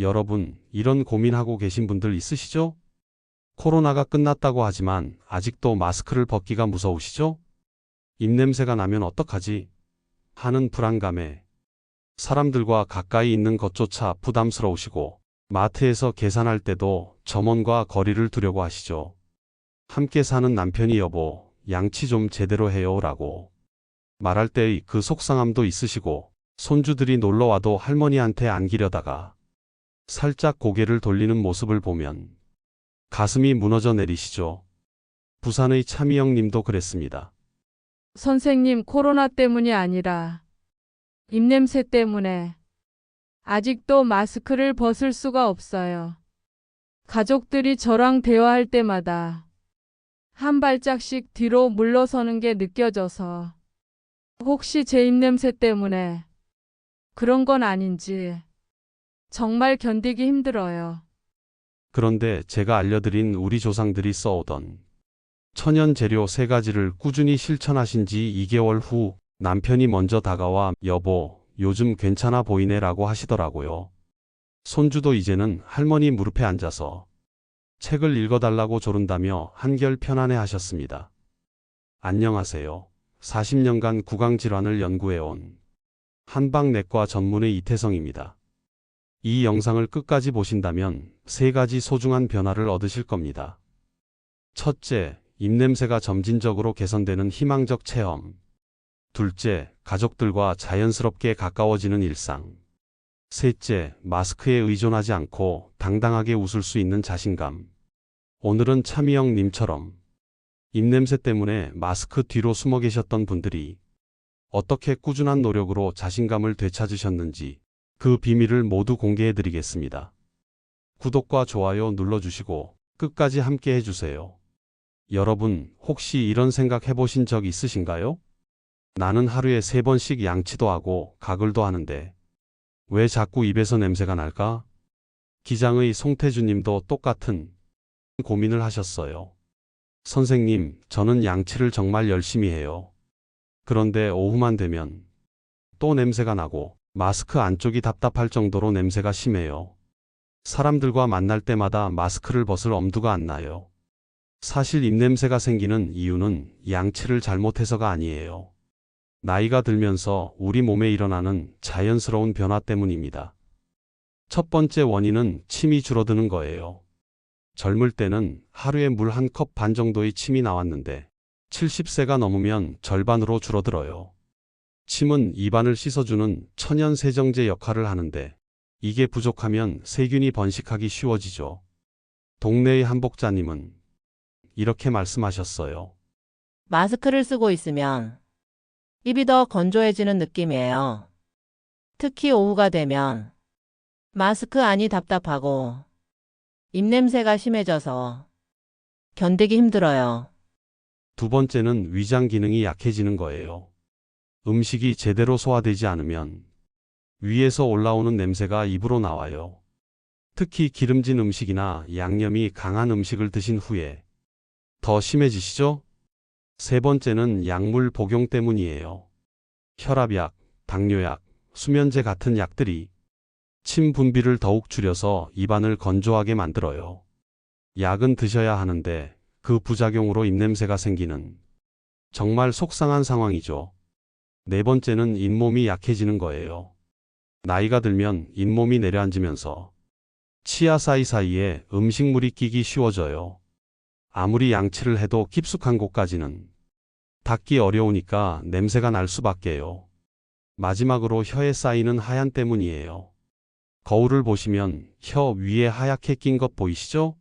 여러분, 이런 고민하고 계신 분들 있으시죠? 코로나가 끝났다고 하지만 아직도 마스크를 벗기가 무서우시죠? 입냄새가 나면 어떡하지? 하는 불안감에 사람들과 가까이 있는 것조차 부담스러우시고 마트에서 계산할 때도 점원과 거리를 두려고 하시죠. 함께 사는 남편이 여보, 양치 좀 제대로 해요 라고 말할 때의 그 속상함도 있으시고 손주들이 놀러 와도 할머니한테 안기려다가 살짝 고개를 돌리는 모습을 보면 가슴이 무너져 내리시죠. 부산의 차미영 님도 그랬습니다. 선생님, 코로나 때문이 아니라 입냄새 때문에 아직도 마스크를 벗을 수가 없어요. 가족들이 저랑 대화할 때마다 한 발짝씩 뒤로 물러서는 게 느껴져서 혹시 제 입냄새 때문에 그런 건 아닌지 정말 견디기 힘들어요. 그런데 제가 알려드린 우리 조상들이 써오던 천연 재료 세 가지를 꾸준히 실천하신 지 2개월 후 남편이 먼저 다가와 여보, 요즘 괜찮아 보이네 라고 하시더라고요. 손주도 이제는 할머니 무릎에 앉아서 책을 읽어달라고 조른다며 한결 편안해 하셨습니다. 안녕하세요. 40년간 구강질환을 연구해온 한방내과 전문의 이태성입니다. 이 영상을 끝까지 보신다면 세 가지 소중한 변화를 얻으실 겁니다. 첫째, 입냄새가 점진적으로 개선되는 희망적 체험. 둘째, 가족들과 자연스럽게 가까워지는 일상. 셋째, 마스크에 의존하지 않고 당당하게 웃을 수 있는 자신감. 오늘은 차미영 님처럼 입냄새 때문에 마스크 뒤로 숨어 계셨던 분들이 어떻게 꾸준한 노력으로 자신감을 되찾으셨는지 그 비밀을 모두 공개해 드리겠습니다. 구독과 좋아요 눌러주시고 끝까지 함께 해주세요. 여러분, 혹시 이런 생각 해보신 적 있으신가요? 나는 하루에 세 번씩 양치도 하고 가글도 하는데 왜 자꾸 입에서 냄새가 날까? 기장의 송태주 님도 똑같은 고민을 하셨어요. 선생님, 저는 양치를 정말 열심히 해요. 그런데 오후만 되면 또 냄새가 나고 마스크 안쪽이 답답할 정도로 냄새가 심해요. 사람들과 만날 때마다 마스크를 벗을 엄두가 안 나요. 사실 입냄새가 생기는 이유는 양치를 잘못해서가 아니에요. 나이가 들면서 우리 몸에 일어나는 자연스러운 변화 때문입니다. 첫 번째 원인은 침이 줄어드는 거예요. 젊을 때는 하루에 물 한 컵 반 정도의 침이 나왔는데 70세가 넘으면 절반으로 줄어들어요. 침은 입안을 씻어주는 천연 세정제 역할을 하는데 이게 부족하면 세균이 번식하기 쉬워지죠. 동네의 한복자님은 이렇게 말씀하셨어요. 마스크를 쓰고 있으면 입이 더 건조해지는 느낌이에요. 특히 오후가 되면 마스크 안이 답답하고 입냄새가 심해져서 견디기 힘들어요. 두 번째는 위장 기능이 약해지는 거예요. 음식이 제대로 소화되지 않으면 위에서 올라오는 냄새가 입으로 나와요. 특히 기름진 음식이나 양념이 강한 음식을 드신 후에 더 심해지시죠? 세 번째는 약물 복용 때문이에요. 혈압약, 당뇨약, 수면제 같은 약들이 침 분비를 더욱 줄여서 입안을 건조하게 만들어요. 약은 드셔야 하는데 그 부작용으로 입냄새가 생기는 정말 속상한 상황이죠. 네 번째는 잇몸이 약해지는 거예요. 나이가 들면 잇몸이 내려앉으면서 치아 사이사이에 음식물이 끼기 쉬워져요. 아무리 양치를 해도 깊숙한 곳까지는 닿기 어려우니까 냄새가 날 수밖에요. 마지막으로 혀에 쌓이는 하얀 때문이에요. 거울을 보시면 혀 위에 하얗게 낀 것 보이시죠?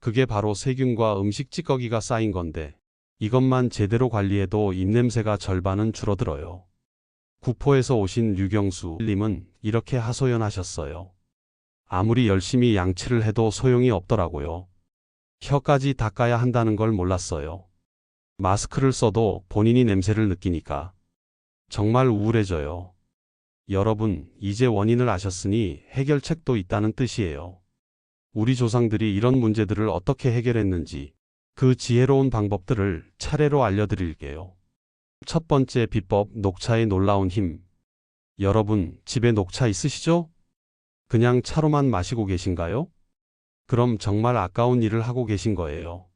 그게 바로 세균과 음식 찌꺼기가 쌓인 건데 이것만 제대로 관리해도 입냄새가 절반은 줄어들어요. 구포에서 오신 류경수 님은 이렇게 하소연하셨어요. 아무리 열심히 양치를 해도 소용이 없더라고요. 혀까지 닦아야 한다는 걸 몰랐어요. 마스크를 써도 본인이 냄새를 느끼니까 정말 우울해져요. 여러분, 이제 원인을 아셨으니 해결책도 있다는 뜻이에요. 우리 조상들이 이런 문제들을 어떻게 해결했는지 그 지혜로운 방법들을 차례로 알려드릴게요. 첫 번째 비법 녹차의 놀라운 힘. 여러분, 집에 녹차 있으시죠? 그냥 차로만 마시고 계신가요? 그럼 정말 아까운 일을 하고 계신 거예요.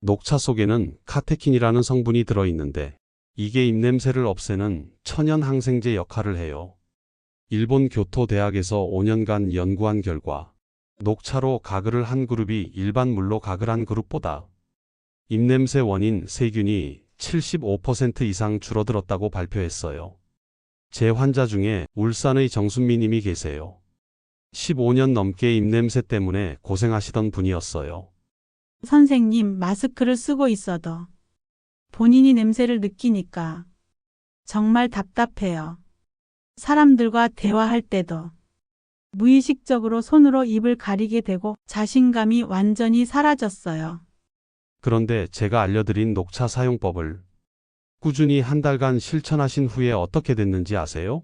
녹차 속에는 카테킨이라는 성분이 들어있는데 이게 입냄새를 없애는 천연 항생제 역할을 해요. 일본 교토 대학에서 5년간 연구한 결과 녹차로 가글을 한 그룹이 일반 물로 가글한 그룹보다 입냄새 원인 세균이 75% 이상 줄어들었다고 발표했어요. 제 환자 중에 울산의 정순미 님이 계세요. 15년 넘게 입냄새 때문에 고생하시던 분이었어요. 선생님, 마스크를 쓰고 있어도 본인이 냄새를 느끼니까 정말 답답해요. 사람들과 대화할 때도 무의식적으로 손으로 입을 가리게 되고 자신감이 완전히 사라졌어요. 그런데 제가 알려드린 녹차 사용법을 꾸준히 한 달간 실천하신 후에 어떻게 됐는지 아세요?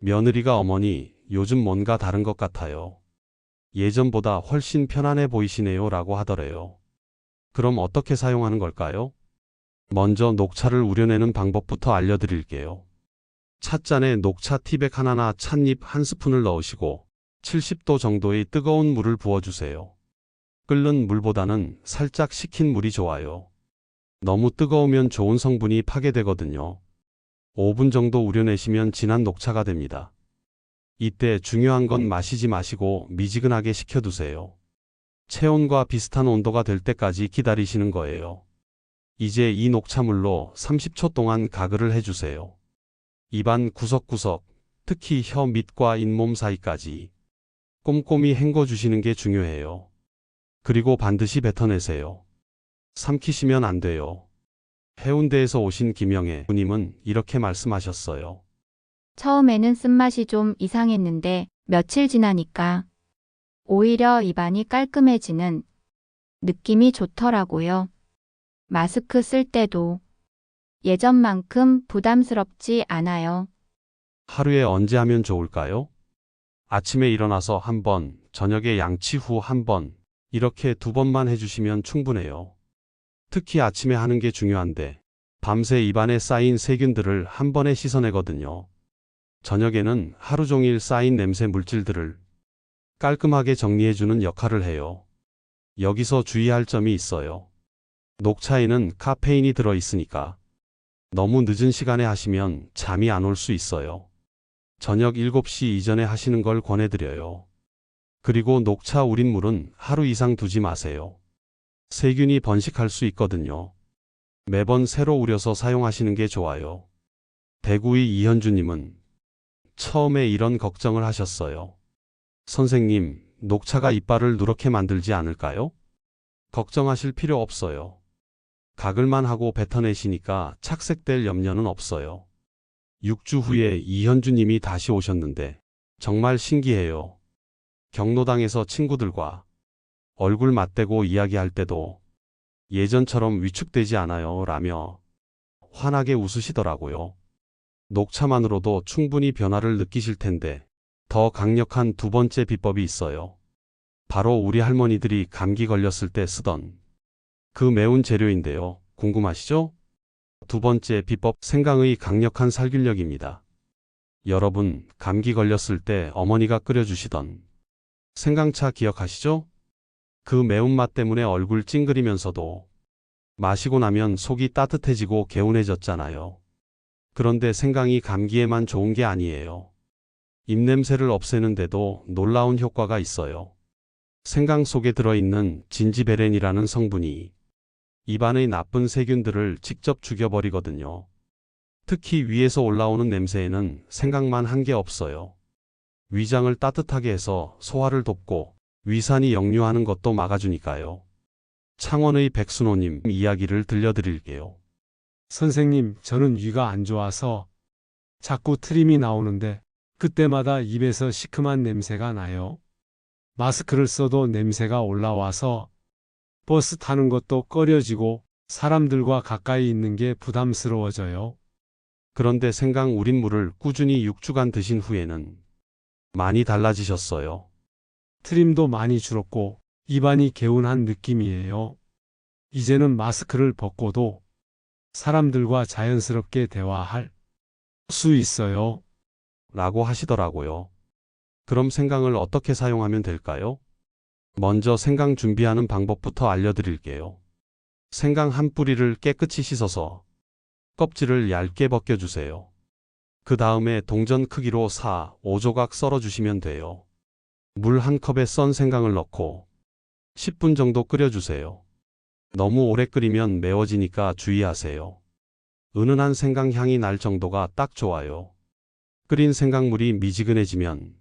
며느리가 어머니, 요즘 뭔가 다른 것 같아요. 예전보다 훨씬 편안해 보이시네요 라고 하더래요. 그럼 어떻게 사용하는 걸까요? 먼저 녹차를 우려내는 방법부터 알려드릴게요. 찻잔에 녹차 티백 하나나 찻잎 한 스푼을 넣으시고 70도 정도의 뜨거운 물을 부어주세요. 끓는 물보다는 살짝 식힌 물이 좋아요. 너무 뜨거우면 좋은 성분이 파괴되거든요. 5분 정도 우려내시면 진한 녹차가 됩니다. 이때 중요한 건 마시지 마시고 미지근하게 식혀두세요. 체온과 비슷한 온도가 될 때까지 기다리시는 거예요. 이제 이 녹차물로 30초 동안 가글을 해주세요. 입안 구석구석, 특히 혀 밑과 잇몸 사이까지 꼼꼼히 헹궈주시는 게 중요해요. 그리고 반드시 뱉어내세요. 삼키시면 안 돼요. 해운대에서 오신 김영애 누님은 이렇게 말씀하셨어요. 처음에는 쓴맛이 좀 이상했는데 며칠 지나니까 오히려 입안이 깔끔해지는 느낌이 좋더라고요. 마스크 쓸 때도 예전만큼 부담스럽지 않아요. 하루에 언제 하면 좋을까요? 아침에 일어나서 한 번, 저녁에 양치 후 한 번, 이렇게 두 번만 해주시면 충분해요. 특히 아침에 하는 게 중요한데, 밤새 입안에 쌓인 세균들을 한 번에 씻어내거든요. 저녁에는 하루 종일 쌓인 냄새 물질들을 깔끔하게 정리해주는 역할을 해요. 여기서 주의할 점이 있어요. 녹차에는 카페인이 들어있으니까 너무 늦은 시간에 하시면 잠이 안 올 수 있어요. 저녁 7시 이전에 하시는 걸 권해드려요. 그리고 녹차 우린 물은 하루 이상 두지 마세요. 세균이 번식할 수 있거든요. 매번 새로 우려서 사용하시는 게 좋아요. 대구의 이현주님은 처음에 이런 걱정을 하셨어요. 선생님, 녹차가 이빨을 누렇게 만들지 않을까요? 걱정하실 필요 없어요. 가글만 하고 뱉어내시니까 착색될 염려는 없어요. 6주 후에 이현주님이 다시 오셨는데 정말 신기해요. 경로당에서 친구들과 얼굴 맞대고 이야기할 때도 예전처럼 위축되지 않아요 라며 환하게 웃으시더라고요. 녹차만으로도 충분히 변화를 느끼실 텐데 더 강력한 두 번째 비법이 있어요. 바로 우리 할머니들이 감기 걸렸을 때 쓰던 그 매운 재료인데요. 궁금하시죠? 두 번째 비법 생강의 강력한 살균력입니다. 여러분, 감기 걸렸을 때 어머니가 끓여주시던 생강차 기억하시죠? 그 매운맛 때문에 얼굴 찡그리면서도 마시고 나면 속이 따뜻해지고 개운해졌잖아요. 그런데 생강이 감기에만 좋은 게 아니에요. 입냄새를 없애는데도 놀라운 효과가 있어요. 생강 속에 들어있는 진지베렌이라는 성분이 입안의 나쁜 세균들을 직접 죽여버리거든요. 특히 위에서 올라오는 냄새에는 생각만 한 게 없어요. 위장을 따뜻하게 해서 소화를 돕고 위산이 역류하는 것도 막아주니까요. 창원의 백순호님 이야기를 들려드릴게요. 선생님, 저는 위가 안 좋아서 자꾸 트림이 나오는데 그때마다 입에서 시큼한 냄새가 나요. 마스크를 써도 냄새가 올라와서 버스 타는 것도 꺼려지고 사람들과 가까이 있는 게 부담스러워져요. 그런데 생강 우린 물을 꾸준히 6주간 드신 후에는 많이 달라지셨어요. 트림도 많이 줄었고 입안이 개운한 느낌이에요. 이제는 마스크를 벗고도 사람들과 자연스럽게 대화할 수 있어요. 라고 하시더라고요. 그럼 생강을 어떻게 사용하면 될까요? 먼저 생강 준비하는 방법부터 알려드릴게요. 생강 한 뿌리를 깨끗이 씻어서 껍질을 얇게 벗겨주세요. 그 다음에 동전 크기로 4, 5조각 썰어주시면 돼요. 물 한 컵에 썬 생강을 넣고 10분 정도 끓여주세요. 너무 오래 끓이면 매워지니까 주의하세요. 은은한 생강 향이 날 정도가 딱 좋아요. 끓인 생강물이 미지근해지면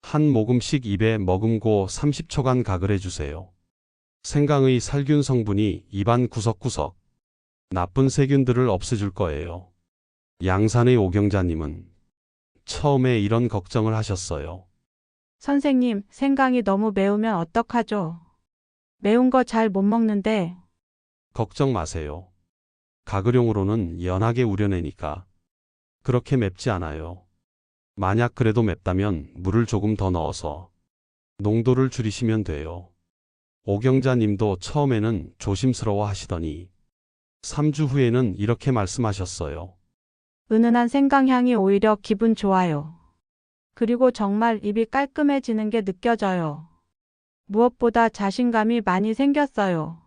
한 모금씩 입에 머금고 30초간 가글 해 주세요. 생강의 살균 성분이 입안 구석구석 나쁜 세균들을 없애줄 거예요. 양산의 오경자님은 처음에 이런 걱정을 하셨어요. 선생님, 생강이 너무 매우면 어떡하죠? 매운 거 잘 못 먹는데 걱정 마세요. 가글용으로는 연하게 우려내니까 그렇게 맵지 않아요. 만약 그래도 맵다면 물을 조금 더 넣어서 농도를 줄이시면 돼요. 오경자 님도 처음에는 조심스러워 하시더니 3주 후에는 이렇게 말씀하셨어요. 은은한 생강 향이 오히려 기분 좋아요. 그리고 정말 입이 깔끔해지는 게 느껴져요. 무엇보다 자신감이 많이 생겼어요.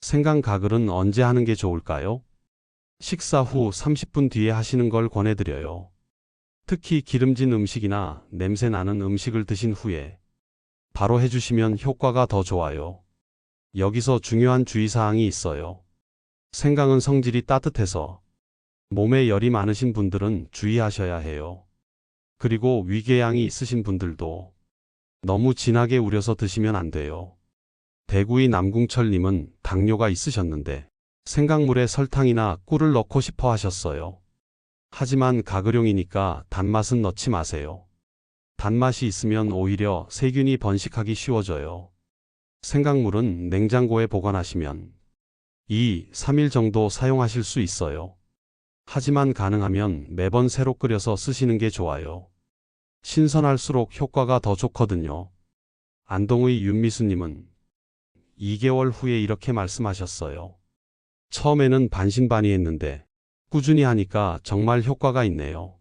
생강 가글은 언제 하는 게 좋을까요? 식사 후 30분 뒤에 하시는 걸 권해드려요. 특히 기름진 음식이나 냄새 나는 음식을 드신 후에 바로 해주시면 효과가 더 좋아요. 여기서 중요한 주의사항이 있어요. 생강은 성질이 따뜻해서 몸에 열이 많으신 분들은 주의하셔야 해요. 그리고 위궤양이 있으신 분들도 너무 진하게 우려서 드시면 안 돼요. 대구의 남궁철님은 당뇨가 있으셨는데 생강물에 설탕이나 꿀을 넣고 싶어 하셨어요. 하지만 가글용이니까 단맛은 넣지 마세요. 단맛이 있으면 오히려 세균이 번식하기 쉬워져요. 생강물은 냉장고에 보관하시면 2, 3일 정도 사용하실 수 있어요. 하지만 가능하면 매번 새로 끓여서 쓰시는 게 좋아요. 신선할수록 효과가 더 좋거든요. 안동의 윤미수님은 2개월 후에 이렇게 말씀하셨어요. 처음에는 반신반의했는데 꾸준히 하니까 정말 효과가 있네요.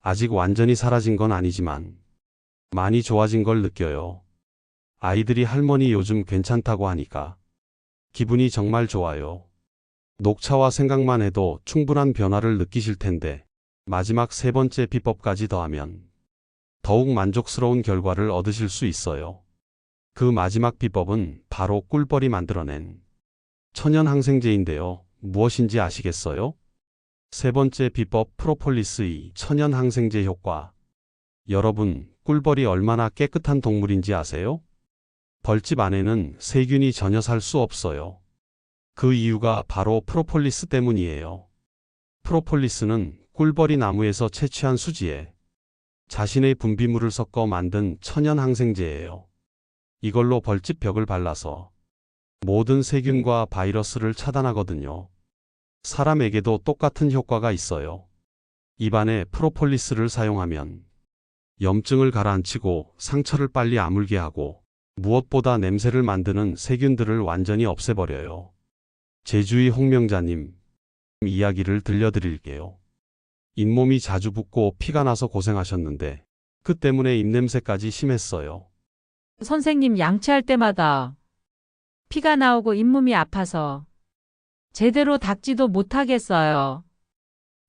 아직 완전히 사라진 건 아니지만 많이 좋아진 걸 느껴요. 아이들이 할머니 요즘 괜찮다고 하니까 기분이 정말 좋아요. 녹차와 생각만 해도 충분한 변화를 느끼실 텐데 마지막 세 번째 비법까지 더하면 더욱 만족스러운 결과를 얻으실 수 있어요. 그 마지막 비법은 바로 꿀벌이 만들어낸 천연 항생제인데요. 무엇인지 아시겠어요? 세 번째 비법 프로폴리스의 천연 항생제 효과. 여러분, 꿀벌이 얼마나 깨끗한 동물인지 아세요? 벌집 안에는 세균이 전혀 살 수 없어요. 그 이유가 바로 프로폴리스 때문이에요. 프로폴리스는 꿀벌이 나무에서 채취한 수지에 자신의 분비물을 섞어 만든 천연 항생제예요. 이걸로 벌집 벽을 발라서 모든 세균과 바이러스를 차단하거든요. 사람에게도 똑같은 효과가 있어요. 입안에 프로폴리스를 사용하면 염증을 가라앉히고 상처를 빨리 아물게 하고 무엇보다 냄새를 만드는 세균들을 완전히 없애버려요. 제주의 홍명자님 이야기를 들려드릴게요. 잇몸이 자주 붓고 피가 나서 고생하셨는데 그 때문에 입냄새까지 심했어요. 선생님 양치할 때마다 피가 나오고 잇몸이 아파서 제대로 닦지도 못하겠어요.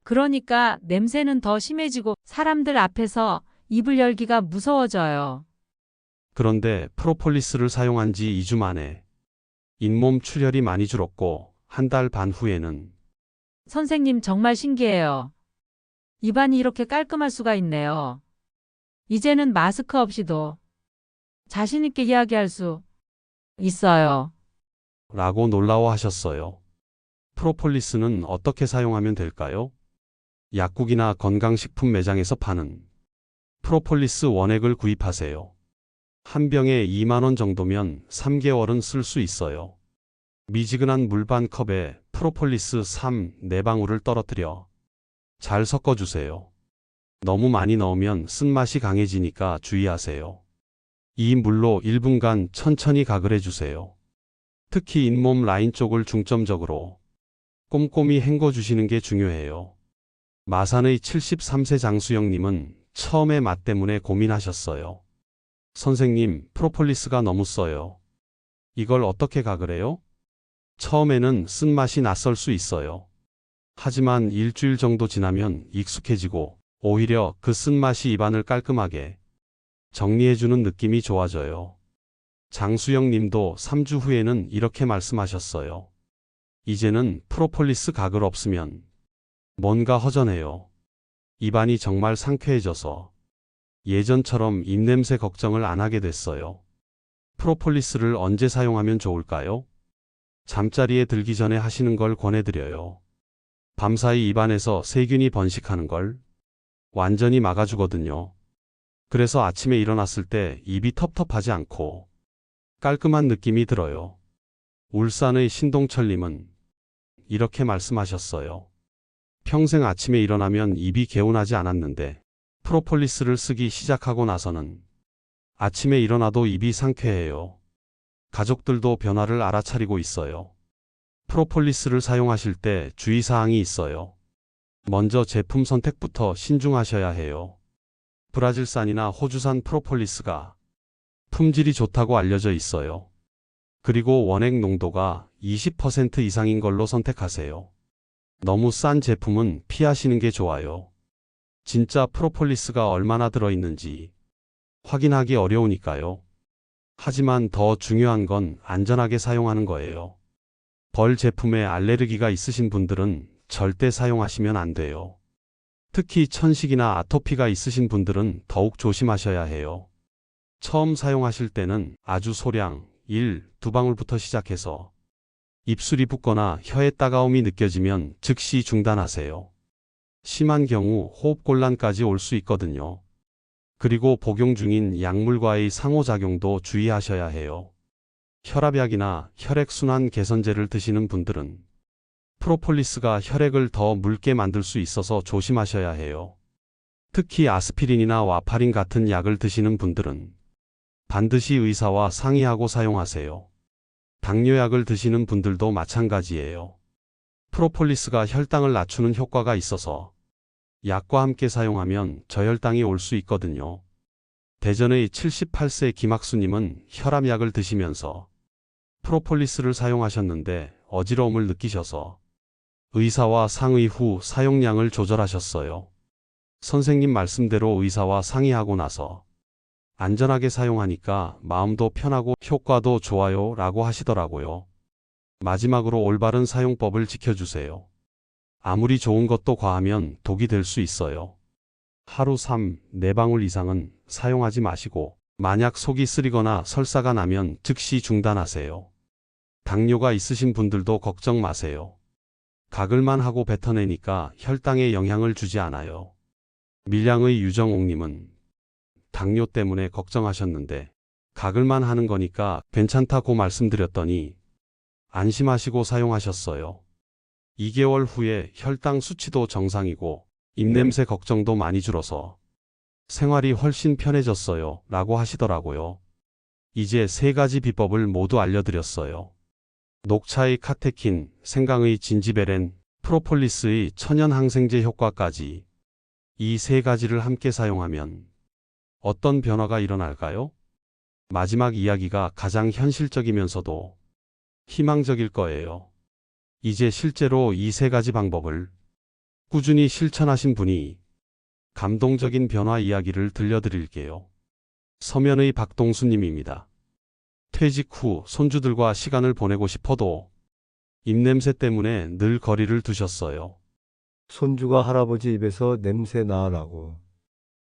그러니까 냄새는 더 심해지고 사람들 앞에서 입을 열기가 무서워져요. 그런데 프로폴리스를 사용한 지 2주 만에 잇몸 출혈이 많이 줄었고 한 달 반 후에는 선생님 정말 신기해요. 입안이 이렇게 깔끔할 수가 있네요. 이제는 마스크 없이도 자신있게 이야기할 수 있어요. 라고 놀라워하셨어요. 프로폴리스는 어떻게 사용하면 될까요? 약국이나 건강식품 매장에서 파는 프로폴리스 원액을 구입하세요. 한 병에 2만원 정도면 3개월은 쓸 수 있어요. 미지근한 물 반 컵에 프로폴리스 3, 4방울을 떨어뜨려 잘 섞어주세요. 너무 많이 넣으면 쓴맛이 강해지니까 주의하세요. 이 물로 1분간 천천히 가글해 주세요. 특히 잇몸 라인 쪽을 중점적으로 꼼꼼히 헹궈 주시는 게 중요해요. 마산의 73세 장수영님은 처음에 맛 때문에 고민하셨어요. 선생님, 프로폴리스가 너무 써요. 이걸 어떻게 가글해요? 처음에는 쓴맛이 낯설 수 있어요. 하지만 일주일 정도 지나면 익숙해지고 오히려 그 쓴맛이 입안을 깔끔하게 정리해주는 느낌이 좋아져요. 장수영 님도 3주 후에는 이렇게 말씀하셨어요. 이제는 프로폴리스 가글 없으면 뭔가 허전해요. 입안이 정말 상쾌해져서 예전처럼 입냄새 걱정을 안 하게 됐어요. 프로폴리스를 언제 사용하면 좋을까요? 잠자리에 들기 전에 하시는 걸 권해드려요. 밤사이 입안에서 세균이 번식하는 걸 완전히 막아주거든요. 그래서 아침에 일어났을 때 입이 텁텁하지 않고 깔끔한 느낌이 들어요. 울산의 신동철님은 이렇게 말씀하셨어요. 평생 아침에 일어나면 입이 개운하지 않았는데 프로폴리스를 쓰기 시작하고 나서는 아침에 일어나도 입이 상쾌해요. 가족들도 변화를 알아차리고 있어요. 프로폴리스를 사용하실 때 주의사항이 있어요. 먼저 제품 선택부터 신중하셔야 해요. 브라질산이나 호주산 프로폴리스가 품질이 좋다고 알려져 있어요. 그리고 원액 농도가 20% 이상인 걸로 선택하세요. 너무 싼 제품은 피하시는 게 좋아요. 진짜 프로폴리스가 얼마나 들어있는지 확인하기 어려우니까요. 하지만 더 중요한 건 안전하게 사용하는 거예요. 벌 제품에 알레르기가 있으신 분들은 절대 사용하시면 안 돼요. 특히 천식이나 아토피가 있으신 분들은 더욱 조심하셔야 해요. 처음 사용하실 때는 아주 소량 1, 2방울부터 시작해서 입술이 붓거나 혀에 따가움이 느껴지면 즉시 중단하세요. 심한 경우 호흡곤란까지 올 수 있거든요. 그리고 복용 중인 약물과의 상호작용도 주의하셔야 해요. 혈압약이나 혈액순환 개선제를 드시는 분들은 프로폴리스가 혈액을 더 묽게 만들 수 있어서 조심하셔야 해요. 특히 아스피린이나 와파린 같은 약을 드시는 분들은 반드시 의사와 상의하고 사용하세요. 당뇨약을 드시는 분들도 마찬가지예요. 프로폴리스가 혈당을 낮추는 효과가 있어서 약과 함께 사용하면 저혈당이 올 수 있거든요. 대전의 78세 김학수님은 혈압약을 드시면서 프로폴리스를 사용하셨는데 어지러움을 느끼셔서 의사와 상의 후 사용량을 조절하셨어요. 선생님 말씀대로 의사와 상의하고 나서 안전하게 사용하니까 마음도 편하고 효과도 좋아요 라고 하시더라고요. 마지막으로 올바른 사용법을 지켜주세요. 아무리 좋은 것도 과하면 독이 될 수 있어요. 하루 3, 4방울 이상은 사용하지 마시고 만약 속이 쓰리거나 설사가 나면 즉시 중단하세요. 당뇨가 있으신 분들도 걱정 마세요. 가글만 하고 뱉어내니까 혈당에 영향을 주지 않아요. 밀양의 유정옥님은 당뇨 때문에 걱정하셨는데 가글만 하는 거니까 괜찮다고 말씀드렸더니 안심하시고 사용하셨어요. 2개월 후에 혈당 수치도 정상이고 입냄새 걱정도 많이 줄어서 생활이 훨씬 편해졌어요. 라고 하시더라고요. 이제 세 가지 비법을 모두 알려드렸어요. 녹차의 카테킨, 생강의 진지베렌, 프로폴리스의 천연 항생제 효과까지 이 세 가지를 함께 사용하면 어떤 변화가 일어날까요? 마지막 이야기가 가장 현실적이면서도 희망적일 거예요. 이제 실제로 이 세 가지 방법을 꾸준히 실천하신 분이 감동적인 변화 이야기를 들려드릴게요. 서면의 박동수님입니다. 퇴직 후 손주들과 시간을 보내고 싶어도 입냄새 때문에 늘 거리를 두셨어요. 손주가 할아버지 입에서 냄새 나라고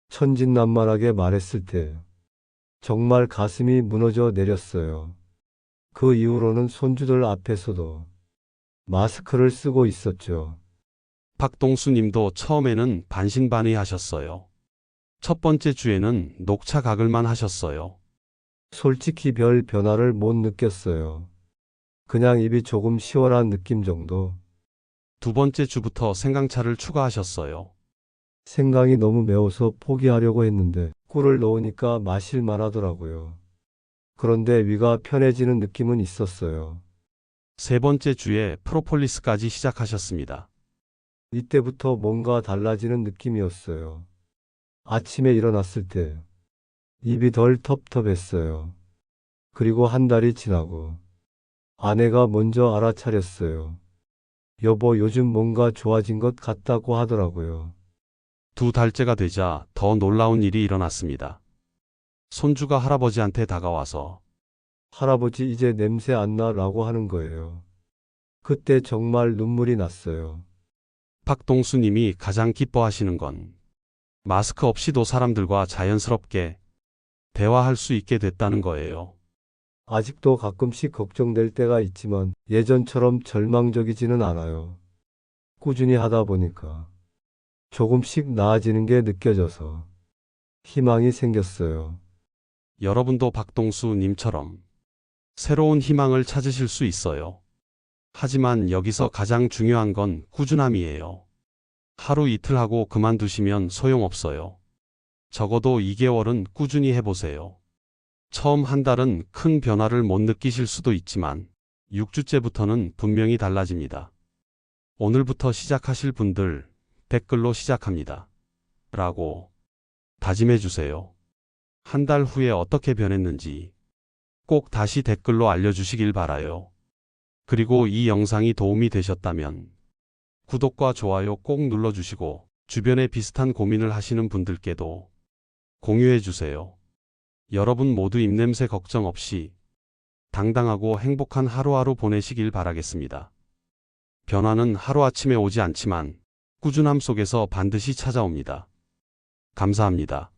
천진난만하게 말했을 때 정말 가슴이 무너져 내렸어요. 그 이후로는 손주들 앞에서도 마스크를 쓰고 있었죠. 박동수 님도 처음에는 반신반의 하셨어요. 첫 번째 주에는 녹차 가글만 하셨어요. 솔직히 별 변화를 못 느꼈어요. 그냥 입이 조금 시원한 느낌 정도. 두 번째 주부터 생강차를 추가하셨어요. 생강이 너무 매워서 포기하려고 했는데 꿀을 넣으니까 마실만 하더라고요. 그런데 위가 편해지는 느낌은 있었어요. 세 번째 주에 프로폴리스까지 시작하셨습니다. 이때부터 뭔가 달라지는 느낌이었어요. 아침에 일어났을 때 입이 덜 텁텁했어요. 그리고 한 달이 지나고 아내가 먼저 알아차렸어요. 여보, 요즘 뭔가 좋아진 것 같다고 하더라고요. 두 달째가 되자 더 놀라운 일이 일어났습니다. 손주가 할아버지한테 다가와서 할아버지 이제 냄새 안 나 라고 하는 거예요. 그때 정말 눈물이 났어요. 박동수님이 가장 기뻐하시는 건 마스크 없이도 사람들과 자연스럽게 대화할 수 있게 됐다는 거예요. 아직도 가끔씩 걱정될 때가 있지만 예전처럼 절망적이지는 않아요. 꾸준히 하다 보니까 조금씩 나아지는 게 느껴져서 희망이 생겼어요. 여러분도 박동수님처럼 새로운 희망을 찾으실 수 있어요. 하지만 여기서 가장 중요한 건 꾸준함이에요. 하루 이틀 하고 그만두시면 소용없어요. 적어도 2개월은 꾸준히 해보세요. 처음 한 달은 큰 변화를 못 느끼실 수도 있지만 6주째부터는 분명히 달라집니다. 오늘부터 시작하실 분들 댓글로 시작합니다. 라고 다짐해 주세요. 한 달 후에 어떻게 변했는지 꼭 다시 댓글로 알려주시길 바라요. 그리고 이 영상이 도움이 되셨다면 구독과 좋아요 꼭 눌러주시고 주변에 비슷한 고민을 하시는 분들께도 공유해 주세요. 여러분 모두 입냄새 걱정 없이 당당하고 행복한 하루하루 보내시길 바라겠습니다. 변화는 하루아침에 오지 않지만 꾸준함 속에서 반드시 찾아옵니다. 감사합니다.